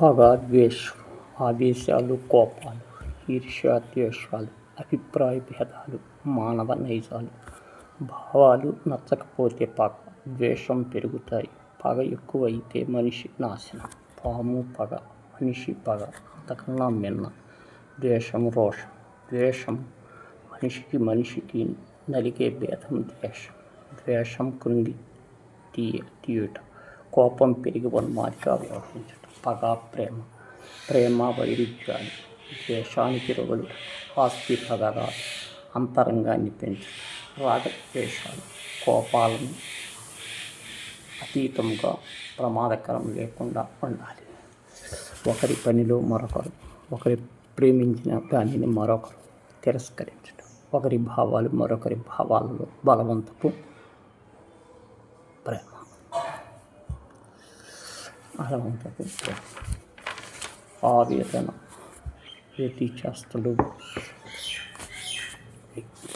పగ ద్వేషం ఆవేశాలు కోపాలు ఈర్ష్య ద్వేషాలు అభిప్రాయ భేదాలు మానవ నైజాలు భావాలు నచ్చకపోతే పగ ద్వేషం పెరుగుతాయి పగ ఎక్కువైతే మనిషి నాశనం పాము పగ మనిషి పగ అంతకన్నా మిన్న ద్వేషం రోషం ద్వేషం మనిషికి మనిషికి నలిగే భేదం ద్వేషం ద్వేషం కృంగి తీయ తీయుట కోపం పెరిగి ఉన్మాదిగా వ్యవహరించడం పగ ప్రేమ ప్రేమ వైరుధ్యాలు ద్వేషానికి రొగలు ఆస్తి పగగా అంతరంగాన్ని పెంచు రాగద్వేషాలు కోపాలను అతీతంగా ప్రమాదకరం లేకుండా ఉండాలి. ఒకరి పనిలో మరొకరు ఒకరి ప్రేమించిన దానిని మరొకరు తిరస్కరించడం ఒకరి భావాలు మరొకరి భావాలలో బలవంతపు ప్రేమ. అలా ఉంటుంది. ఆవేదన. ప్రతి చేస్తలు.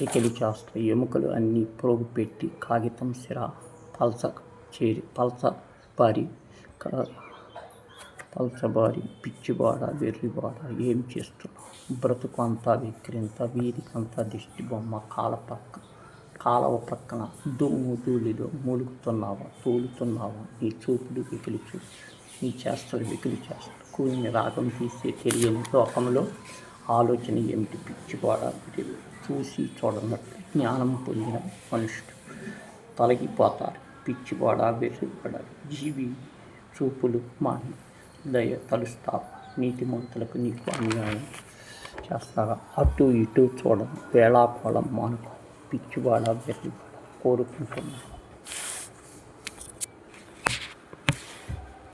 లికిలి చేస్త ఎముకలు అన్నీ ప్రోగు పెట్టి కాగితం సిర పల్స చేరి పల్స బారి క- పల్చబారి పిచ్చిబాడ వెర్రిబాడ ఏం చేస్తున్నావు బ్రతుకు అంతా విక్రింత వీధికంతా దిష్టి బొమ్మ కాల పక్క కాలవ పక్కన దుమ్ము ధూళిలో మూలుగుతున్నావా తోలుతున్నావా నీ చూపులు వెకిలి చూపు నీ చేస్తలు వెకిలి చేష్టలు కూని రాగం తీసే తెలియని లోకంలో ఆలోచన ఏమిటి? పిచ్చిబాడ చూసి చూడనట్టు జ్ఞానం పొందిన మనుషుడు తొలగిపోతారు. పిచ్చివాడ వెర్రివాడ. జీవి చూపులు మాని దయ తలుస్తావా? నీతిమంతులకు నీకు అన్యాయం చేస్తావా? అటు ఇటు చూడడం వేళాకోళం మానుకో. പിച്ചുപാടാഭ്യർത്ഥിപ്പാണ് കോറിക്കൊണ്ടിരുന്നത്